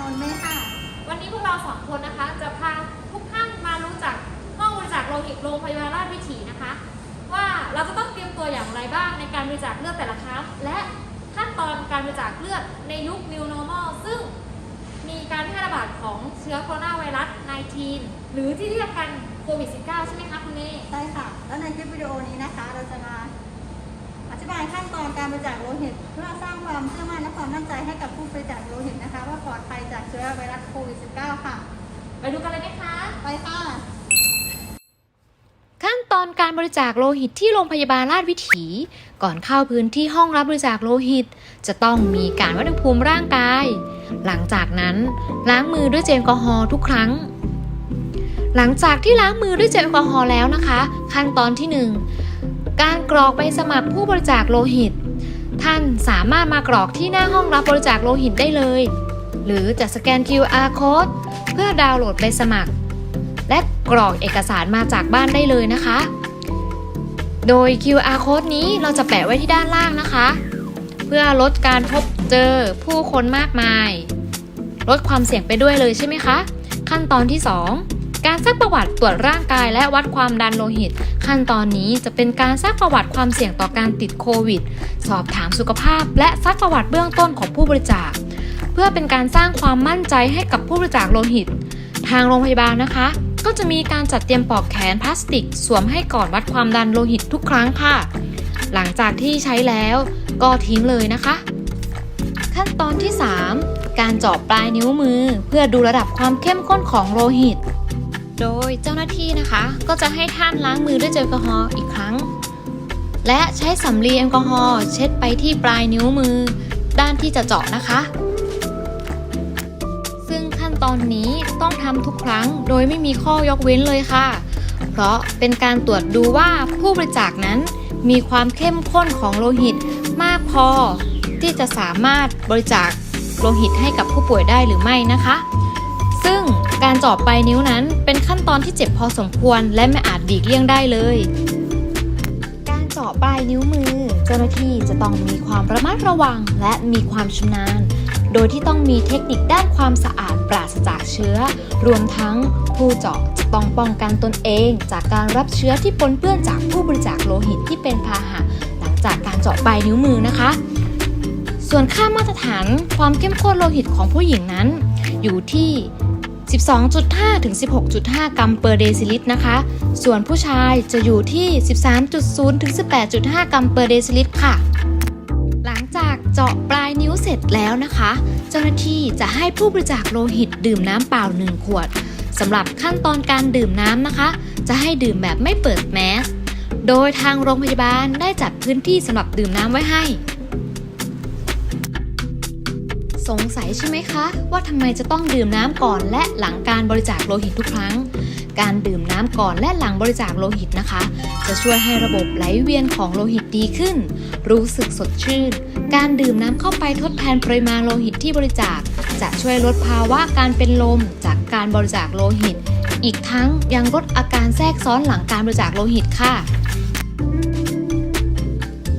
นนท์เมฆค่ะ วันนี้พวกเราสองคนนะคะ จะพาทุกท่านมารู้จักห้องบริจาคโลหิตโรงพยาบาลราชวิถีนะคะ ว่าเราจะต้องเตรียมตัวอย่างไรบ้างในการบริจาคเลือดแต่ละครั้งและขั้นตอนการบริจาคเลือดในยุค New Normal ซึ่งมีการแพร่ระบาดของเชื้อโคโรนาไวรัส 19 หรือที่เรียกกันโควิด -19 ใช่ไหมคะคุณเมย์ใช่ค่ะ แล้วในคลิปวิดีโอนี้นะคะ เราจะมาอธิบายขั้น ตอนการบริจาคโลหิต เพื่อสร้างความเชื่อมั่นและความมั่นใจให้กับผู้บริจาคโลหิตนะคะ ว่าปลอดภัยจากเชื้อไวรัสโควิด -19 ค่ะ ไปดูกันเลยไหมคะ ไปค่ะ ขั้นตอนการบริจาคโลหิตที่โรงพยาบาลราชวิถี ก่อนเข้าพื้นที่ห้องรับบริจาคโลหิต จะต้องมีการวัดอุณหภูมิร่างกาย หลังจากนั้นล้างมือด้วยเจลแอลกอฮอล์ทุกครั้งหลังจากที่ล้างมือด้วยเจลแอลกอฮอล์แล้วนะคะ ขั้นตอนที่ 1 การกรอกใบสมัครผู้บริจาคโลหิต ท่านสามารถมากรอกที่หน้าห้องรับบริจาคโลหิตได้เลย หรือจะสแกน QR code เพื่อดาวน์โหลดใบสมัคร และกรอกเอกสารมาจากบ้านได้เลยนะคะ โดย QR code นี้เราจะแปะไว้ที่ด้านล่างนะคะ เพื่อลดการพบเจอผู้คนมากมาย ลดความเสี่ยงไปด้วยเลยใช่ไหมคะ ขั้นตอนที่ 2 การซักประวัติตรวจร่างกายและวัดความดันโลหิต ขั้นตอนนี้จะเป็นการซักประวัติความเสี่ยงต่อการติดโควิด สอบถามสุขภาพ และซักประวัติเบื้องต้นของผู้บริจาค เพื่อเป็นการสร้างความมั่นใจให้กับผู้บริจาคโลหิต ทางโรงพยาบาลนะคะ ก็จะมีการจัดเตรียมปลอกแขนพลาสติก สวมให้ก่อนวัดความดันโลหิตทุกครั้งค่ะ หลังจากที่ใช้แล้วก็ทิ้งเลยนะคะ ขั้นตอนที่ 3 การเจาะปลายนิ้วมือ เพื่อดูระดับความเข้มข้นของโลหิต โดยเจ้าหน้าที่นะคะ ก็จะให้ท่านล้างมือด้วยเจลแอลกอฮอล์อีกครั้ง และใช้สำลีแอลกอฮอล์เช็ดไปที่ปลายนิ้วมือ ด้านที่จะเจาะนะคะ ซึ่งขั้นตอนนี้ต้องทำทุกครั้งโดยไม่มีข้อยกเว้นเลยค่ะ เพราะเป็นการตรวจดูว่าผู้บริจาคนั้นมีความเข้มข้นของโลหิตมากพอ ที่จะสามารถบริจาคโลหิตให้กับผู้ป่วยได้หรือไม่นะคะ ซึ่ง การเจาะปลายนิ้วนั้นเป็นขั้นตอนที่เจ็บพอสมควรและไม่อาจดีกเลี่ยงได้เลย การเจาะปลายนิ้วมือ เจ้าหน้าที่จะต้องมีความระมัดระวังและมีความชำนาญ โดยที่ต้องมีเทคนิคด้านความสะอาดปราศจากเชื้อ รวมทั้งผู้เจาะจะต้องป้องกันตนเอง จากการรับเชื้อที่ปนเปื้อนจากผู้บริจาคโลหิตที่เป็นพาหะ หลังจากการเจาะปลายนิ้วมือนะคะ ส่วนค่ามาตรฐานความเข้มข้นโลหิตของผู้หญิงนั้น อยู่ที่ 12.5 ถึง 16.5 กรัมเปอร์เดซิลิตรนะคะ ส่วนผู้ชายจะอยู่ที่ 13.0 ถึง 18.5 กรัมเปอร์เดซิลิตรค่ะ หลังจากเจาะปลายนิ้วเสร็จแล้วนะคะ เจ้าหน้าที่จะให้ผู้บริจาคโลหิตดื่มน้ำเปล่า 1 ขวดสำหรับขั้นตอนการดื่มน้ำนะคะ จะให้ดื่มแบบไม่เปิดแมส โดยทางโรงพยาบาลได้จัดพื้นที่สำหรับดื่มน้ำไว้ให้ สงสัยใช่ไหมคะ ว่าทำไมจะต้องดื่มน้ำก่อนและหลังการบริจาคโลหิตทุกครั้ง การดื่มน้ำก่อนและหลังบริจาคโลหิตนะคะ จะช่วยให้ระบบไหลเวียนของโลหิตดีขึ้น รู้สึกสดชื่น การดื่มน้ำเข้าไปทดแทนปริมาณโลหิตที่บริจาค จะช่วยลดภาวะการเป็นลมจากการบริจาคโลหิต อีกทั้งยังลดอาการแทรกซ้อนหลังการบริจาคโลหิตค่ะ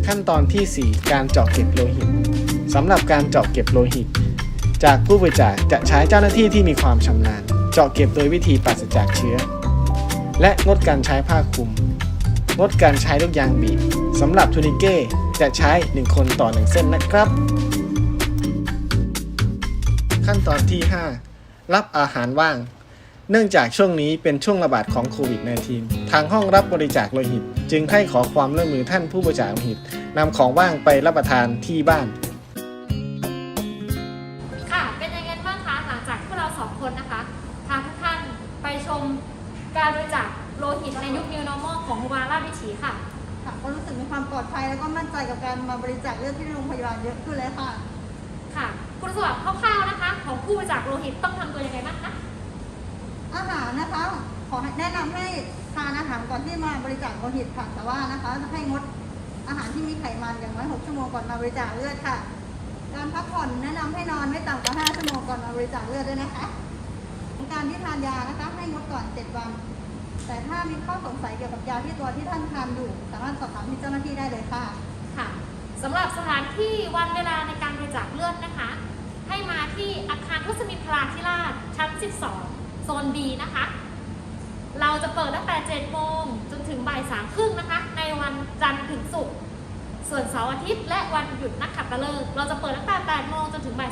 ขั้นตอนที่ 4 การเจาะเก็บโลหิตสำหรับการเจาะเก็บโลหิต จากผู้บริจาคจะใช้เจ้าหน้าที่ที่มีความชำนาญ เจาะเก็บโดยวิธีปราศจากเชื้อ และงดการใช้ผ้าคลุม งดการใช้ลูกยางบีบสำหรับทูนิเก้จะใช้ 1 คนต่อ 1 เส้นนะครับ ขั้นตอนที่ 5 รับอาหารว่าง เนื่องจากช่วงนี้เป็นช่วงระบาดของโควิด -19 ทางห้องรับบริจาคโลหิต จึงให้ขอความร่วมมือท่านผู้บริจาคโลหิตนำของว่างไปรับประทานที่บ้าน มการบริจาคโลหิตในยุค New Normal ของโรงพยาบาลราชวิถีค่ะ ค่ะก็รู้สึกมีความปลอดภัยแล้วก็มั่นใจกับการมาบริจาคเลือดที่โรงพยาบาลเยอะขึ้นเลยค่ะ ค่ะ คุณสมบัติคร่าวๆนะคะ ของผู้บริจาคโลหิตต้องทำตัวยังไงบ้างคะ อาหารนะคะ ขอแนะนำให้ทานอาหารก่อนที่มาบริจาคโลหิตค่ะแต่ว่านะคะให้งดอาหารที่มีไขมันอย่างน้อย6ชั่วโมงก่อนมาบริจาคเลือดค่ะ การพักผ่อนแนะนำให้นอนไม่ต่ำกว่า5ชั่วโมงก่อนมาบริจาคเลือดด้วยนะคะ การที่ทานยานะคะให้งดก่อน 7 วัน แต่ถ้ามีข้อสงสัยเกี่ยวกับยาที่ตัวที่ท่านทานอยู่ สามารถสอบถามที่เจ้าหน้าที่ได้เลยค่ะ ค่ะสำหรับสถานที่วันเวลาในการบริจาคเลือดนะคะ ให้มาที่อาคารทุสมินทราธิราชชั้น 12 โซน B นะคะ เราจะเปิดตั้งแต่ 7 โมงจนถึงบ่าย3ครึ่งนะคะ ในวันจันทร์ถึงศุกร์ส่วนเสาร์อาทิตย์และวันหยุดนักขัตฤกษ์เราจะเปิดตั้งแต่ 8 โมงจนถึงบ่าย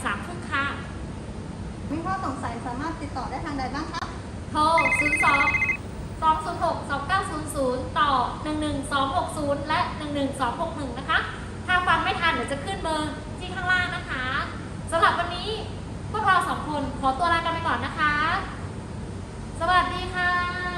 อสงสัยสามารถติดต่อได้ทางใดบ้างคะโทร 02 206 2900 ต่อ 11260 และ 11261 นะคะ ถ้าฟังไม่ทันเดี๋ยวจะขึ้นเบอร์ที่ข้างล่างนะคะสำหรับวันนี้พวกเราสองคนขอตัวลากันไปก่อนนะคะ สวัสดีค่ะ